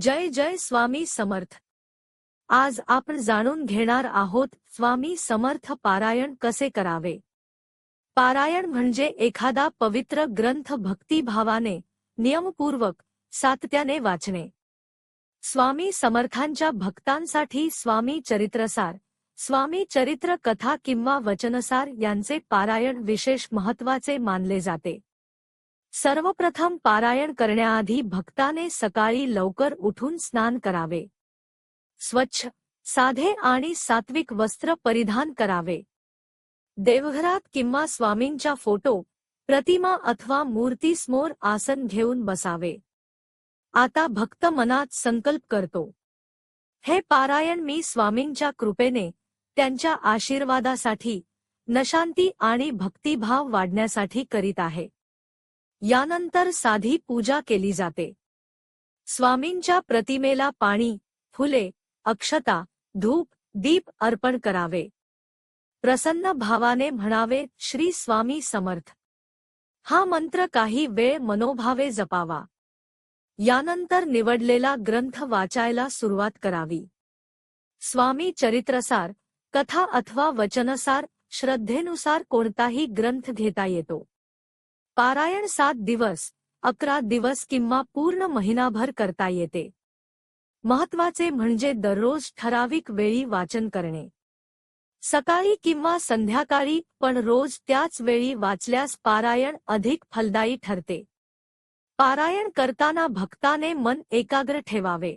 जय जय स्वामी समर्थ. आज आपण जाणून घेणार आहोत स्वामी समर्थ पारायण कसे करावे? पारायण म्हणजे एखादा पवित्र ग्रंथ भक्तिभावाने नियमपूर्वक सातत्याने वाचणे. स्वामी समर्थांच्या भक्तांसाठी स्वामी चरित्रसार स्वामी चरित्र कथा किंवा वचनसार यांचे पारायण विशेष महत्त्वाचे मानले जाते. सर्वप्रथम पारायण करण्याआधी भक्ताने सकाळी लवकर उठून स्नान करावे. स्वच्छ साधे आणि सात्विक वस्त्र परिधान करावे. देवघरात किंवा स्वामींच्या फोटो प्रतिमा अथवा मूर्तीसमोर आसन घेऊन बसावे. आता भक्त मनात संकल्प करतो. हे पारायण मी स्वामींच्या कृपेने त्यांच्या आशीर्वादासाठी नशांती आणि भक्तिभाव वाढण्यासाठी करीत आहे. यानंतर साधी पूजा केली जाते. स्वामींच्या प्रतिमेला पाणी फुले अक्षता धूप दीप अर्पण करावे. प्रसन्न भावाने म्हणावे श्री स्वामी समर्थ. हा मंत्र काही वेळ मनोभावे जपावा. यानंतर निवडलेला ग्रंथ वाचायला सुरुवात करावी. स्वामी चरित्रसार कथा अथवा वचनसार श्रद्धेनुसार कोणताही ग्रंथ घेता येतो. पारायण सात दिवस अकरा दिवस किंवा पूर्ण महिनाभर करता येते. महत्त्वाचे म्हणजे दररोज ठराविक वेळी वाचन करणे. सकाळी किंवा संध्याकाळी पण रोज त्याच वेळी वाचल्यास पारायण अधिक फलदायी ठरते. पारायण करताना भक्ताने मन एकाग्र ठेवावे.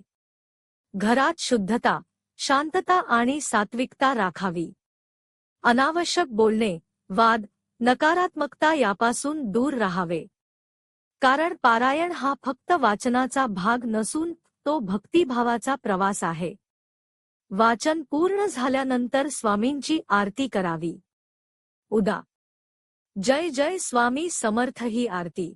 घरात शुद्धता शांतता आणि सात्विकता राखावी. अनावश्यक बोलणे वाद नकारात्मकता यापासून दूर राहावे. कारण पारायण हा फक्त वाचनाचा भाग नसून तो भक्तिभावाचा प्रवास आहे. वाचन पूर्ण झाल्यानंतर स्वामींची आरती करावी. उदा. जय जय स्वामी समर्थ ही आरती.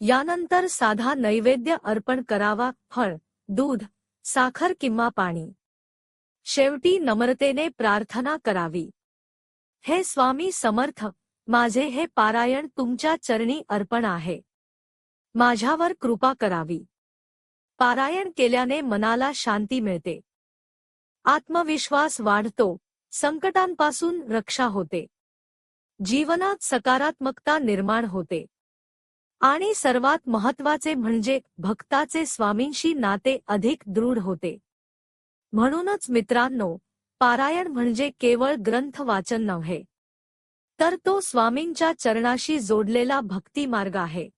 यानंतर साधा नैवेद्य अर्पण करावा फळ दूध साखर किंवा पाणी. शेवटी नम्रतेने प्रार्थना करावी. हे स्वामी समर्थ माझे हे पारायण तुमच्या चरणी अर्पण आहे. माझ्यावर कृपा करावी. पारायण केल्याने मनाला शांती मिळते. आत्मविश्वास वाढतो संकटांपासून रक्षा होते. जीवनात सकारात्मकता निर्माण होते. आणि सर्वात महत्त्वाचे म्हणजे भक्ताचे स्वामींशी नाते अधिक दृढ होते. म्हणूनच मित्रांनो पारायण म्हणजे केवळ ग्रंथ वाचन नव्हे. तर तो स्वामींच्या चरणाशी जोडलेला भक्ती मार्ग आहे.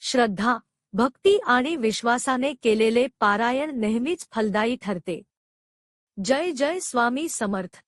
श्रद्धा भक्ती आणि विश्वासाने केलेले पारायण नेहमीच फलदायी ठरते. जय जय स्वामी समर्थ.